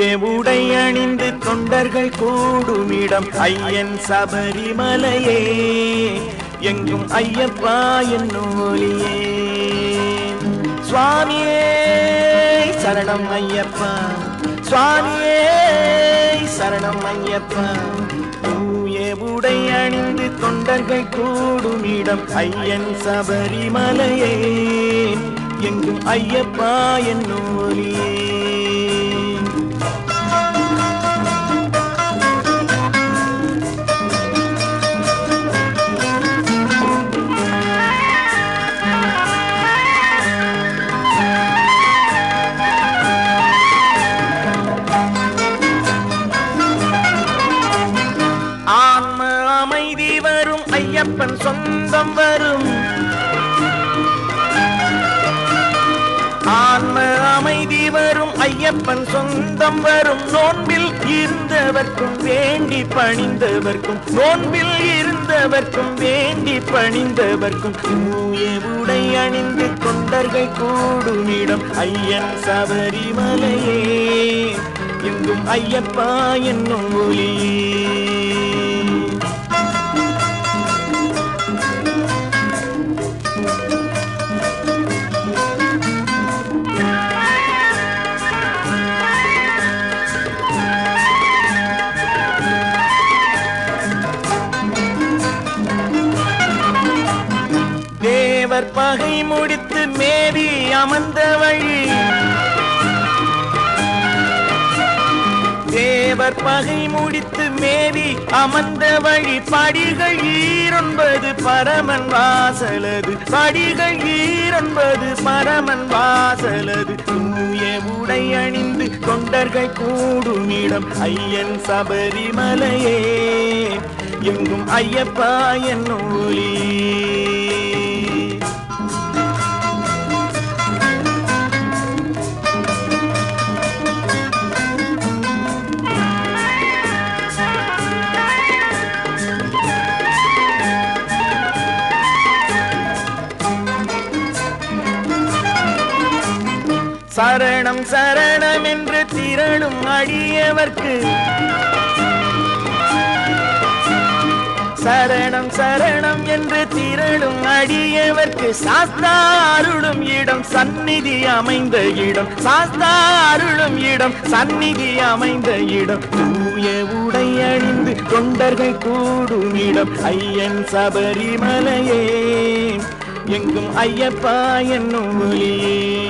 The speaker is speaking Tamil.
தூய உடை அணிந்து தொண்டர்கள் கூடுமிடம். ஐயன் சபரிமலையே எங்கும் ஐயப்பா என் ஒலியே சுவாமியே சரணம் ஐயப்பா. சுவாமியே சரணம் ஐயப்பா. தூய உடை அணிந்து தொண்டர்கள் கூடுமிடம். ஐயன் சபரிமலையே எங்கும் ஐயப்பா என் ஒலியே ஐயப்பன் சொந்தம் வரும். ஆன்ம அமைதி வரும் ஐயப்பன் சொந்தம் வரும். நோன்பில் இருந்தவர்க்கும் வேண்டி பணிந்தவர்க்கும் நோன்பில் இருந்தவர்க்கும் வேண்டி பணிந்தவர்க்கும். தூய உடை அணிந்து கொண்டர்கள் கூடுமிடம் ஐயன் சபரிமலையே. எங்கும் ஐயப்பா என்னும் ஒளியே. தேவர் பகை முடித்து மேவி அமர்ந்த வழி. தேவர் பகை முடித்து மேவி அமர்ந்த வழி படிகள் ஈரொன்பது பரமன் வாசலது. படிகள் ஈரொன்பது பரமன் வாசலது. தூய உடை அணிந்து தொண்டர்கள் கூடுமிடம். ஐயன் சபரிமலையே எங்கும் ஐயப்பா என்னும் ஒலியே சரணம் சரணம் என்று திரளும் அடியவர்க்கு. சரணம் சரணம் என்று திரளும் அடியவர்க்கு. சாஸ்தாருளும் இடம் சந்நிதி அமைந்த இடம். சாஸ்தாருளும் இடம் சந்நிதி அமைந்த இடம். தூய உடை அணிந்து தொண்டர்கள் கூடும் இடம். ஐயன் சபரிமலையே எங்கும் ஐயப்பா என்னும் ஒளியே.